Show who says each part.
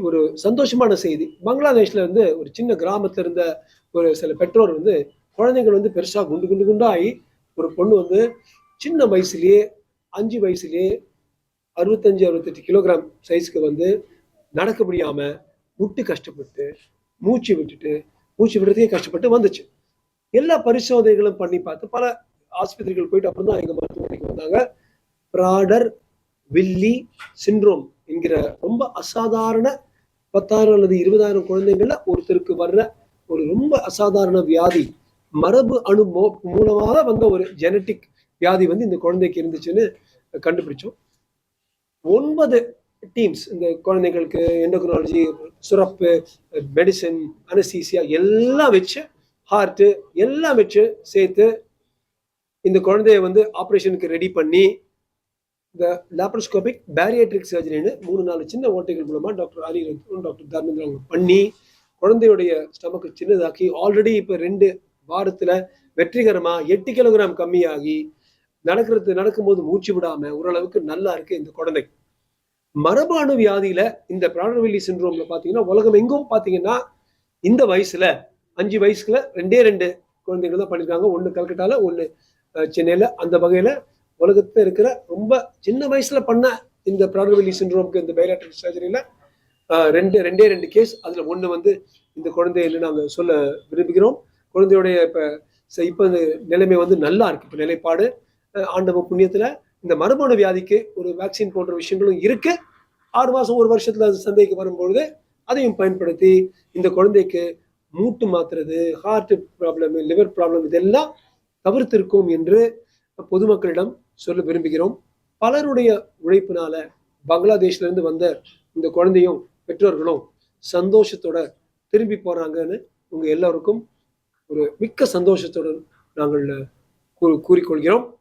Speaker 1: ஒரு சந்தோஷமான செய்தி. பங்களாதேஷ்ல இருந்து ஒரு சின்ன கிராமத்துல இருந்த ஒரு சில பெற்றோர் வந்து குழந்தைகள் வந்து பெருசா குண்டு குண்டு குண்டாகி ஒரு பொண்ணு வந்து சின்ன வயசுலயே அஞ்சு வயசுலயே அறுபத்தஞ்சு அறுபத்தெட்டு கிலோகிராம் சைஸ்க்கு வந்து நடக்க முடியாம முட்டு கஷ்டப்பட்டு மூச்சு விட்டுட்டு மூச்சு விடுறதுக்கே கஷ்டப்பட்டு வந்துச்சு. எல்லா பரிசோதனைகளும் பண்ணி பார்த்து பல ஆஸ்பத்திரிகள் போயிட்டு அப்புறம் தான் எங்க மருத்துவமனைக்கு வந்தாங்க. ப்ராடர் வில்லி சிண்ட்ரோம் என்கிற ரொம்ப அசாதாரண பத்தாயிரம் அல்லது இருபதாயிரம் குழந்தைங்கள்ல ஒருத்தருக்கு வர்ற ஒரு ரொம்ப அசாதாரண வியாதி மரபு அணு மூலமாக வந்த ஒரு ஜெனட்டிக் வியாதி வந்து இந்த குழந்தைக்கு இருந்துச்சுன்னு கண்டுபிடிச்சோம். ஒன்பது டீம்ஸ் இந்த குழந்தைங்களுக்கு எண்டோக்ராலஜி சுரப்பு மெடிசன் அனசீசியா எல்லாம் வச்சு ஹார்ட்டு எல்லாம் வச்சு சேர்த்து இந்த குழந்தைய வந்து ஆப்ரேஷனுக்கு ரெடி பண்ணி இந்த லாப்ரோஸ்கோபிக் பேரியட்ரிக் சர்ஜரின்னு மூணு நாலு சின்ன ஓட்டைகள் மூலமாக டாக்டர் அலி டாக்டர் தர்மேந்திரா அவங்க பண்ணி குழந்தையுடைய ஸ்டமக்கு சின்னதாக்கி ஆல்ரெடி இப்போ ரெண்டு வாரத்தில் வெற்றிகரமாக எட்டு கிலோகிராம் கம்மியாகி நடக்கிறது நடக்கும்போது மூச்சு விடாமல் ஓரளவுக்கு நல்லா இருக்கு இந்த குழந்தை. மரபணு வியாதியில இந்த பிராடர்வில்லி சிண்ட்ரோம்ல பார்த்தீங்கன்னா உலகம் எங்கும் பார்த்தீங்கன்னா இந்த வயசுல அஞ்சு வயசுல ரெண்டே ரெண்டு குழந்தைகள் தான் பண்ணியிருக்காங்க ஒன்று கல்கட்டாவில் ஒன்று சென்னையில். அந்த வகையில் உலகத்தில் இருக்கிற ரொம்ப சின்ன வயசுல பண்ண இந்த பிராடர்வில்லி சிண்ட்ரோம்க்கு இந்த பைலாட்ரிக் சர்ஜரியில ரெண்டு ரெண்டே ரெண்டு கேஸ் அதுல ஒன்று வந்து இந்த குழந்தைன்னு நாங்கள் சொல்ல விரும்புகிறோம். குழந்தையுடைய இப்போ இப்போ இந்த நிலைமை வந்து நல்லா இருக்கு. இப்போ நிலைப்பாடு ஆண்டவ புண்ணியத்தில் இந்த மரபணு வியாதிக்கு ஒரு வேக்சின் போன்ற விஷயங்களும் இருக்கு. ஆறு மாதம் ஒரு வருஷத்தில் அது சந்தைக்கு வரும்பொழுது அதையும் பயன்படுத்தி இந்த குழந்தைக்கு மூட்டு மாத்துறது ஹார்ட் ப்ராப்ளம் லிவர் ப்ராப்ளம் இதெல்லாம் தவிர்த்திருக்கும் என்று பொதுமக்களிடம் சொல்ல விரும்புகிறோம். பலருடைய உழைப்பினால பங்களாதேஷ்ல இருந்து வந்த இந்த குழந்தையும் பெற்றோர்களும் சந்தோஷத்தோட திரும்பி போறாங்கன்னு உங்க எல்லாருக்கும் ஒரு மிக்க சந்தோஷத்துடன் நாங்கள் கூ- கூறிக்கொள்கிறோம்.